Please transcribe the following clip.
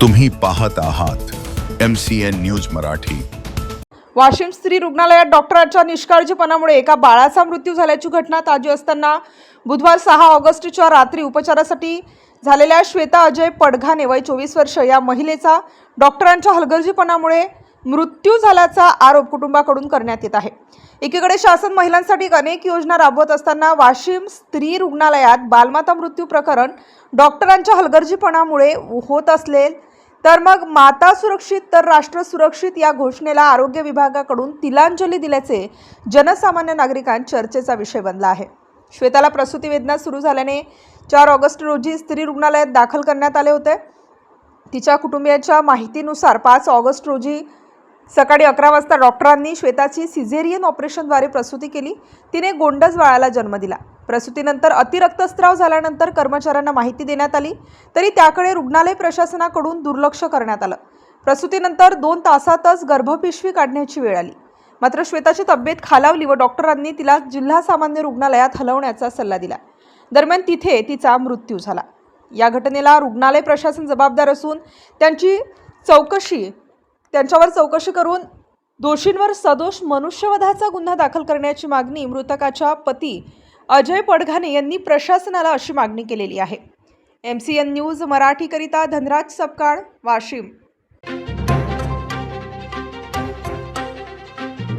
तुम्ही पाहत आहात M C N news Marathi. Washim स्त्री रुग्णालयात डॉक्टरांच्या निष्काळजीपणामुळे एका बाळाचा मृत्यू झाल्याची घटना ताजी असताना बुधवार सहा ऑगस्टच्या रात्री उपचारासाठी झालेल्या श्वेता अजय पडघाने वय चोवीस वर्ष या महिलेचा डॉक्टरांच्या हलगर्जीपणामुळे मृत्यू झाल्याचा आरोप कुटुंबाकडून करण्यात येत आहे. एकीकडे शासन महिलांसाठी अनेक योजना राबवत असताना वाशिम स्त्री रुग्णालयात बालमाता मृत्यू प्रकरण डॉक्टरांच्या हलगर्जीपणामुळे होत असले तर मग माता सुरक्षित तर राष्ट्र सुरक्षित या घोषणेला आरोग्य विभागाकडून तिलांजली दिल्याचे जनसामान्य नागरिकांत चर्चेचा विषय बनला आहे. श्वेताला प्रसूती वेदना सुरू झाल्याने चार ऑगस्ट रोजी स्त्री रुग्णालयात दाखल करण्यात आले होते. तिच्या कुटुंबियाच्या माहितीनुसार पाच ऑगस्ट रोजी सकाळी अकरा वाजता डॉक्टरांनी श्वेताची सिझेरियन ऑपरेशनद्वारे प्रसूती केली. तिने गोंडस बाळाला जन्म दिला. प्रसूतीनंतर अतिरक्तस्राव झाल्यानंतर कर्मचाऱ्यांना माहिती देण्यात आली. तरी त्याकडे रुग्णालय प्रशासनाकडून दुर्लक्ष करण्यात आलं. प्रसूतीनंतर दोन तासातच गर्भपिशवी काढण्याची वेळ आली. मात्र श्वेताची तब्येत खालावली व डॉक्टरांनी तिला जिल्हा सामान्य रुग्णालयात हलवण्याचा सल्ला दिला. दरम्यान तिथे तिचा मृत्यू झाला. या घटनेला रुग्णालय प्रशासन जबाबदार असून त्यांची चौकशी त्यांच्यावर चौकशी करून दोषींवर सदोष मनुष्यवधाचा गुन्हा दाखल करण्याची मागणी मृतकाच्या पती अजय पडघाने यांनी प्रशासनाला अशी मागणी केलेली आहे. एम सी एन न्यूज मराठीकरिता धनराज सपकाळ वाशिम.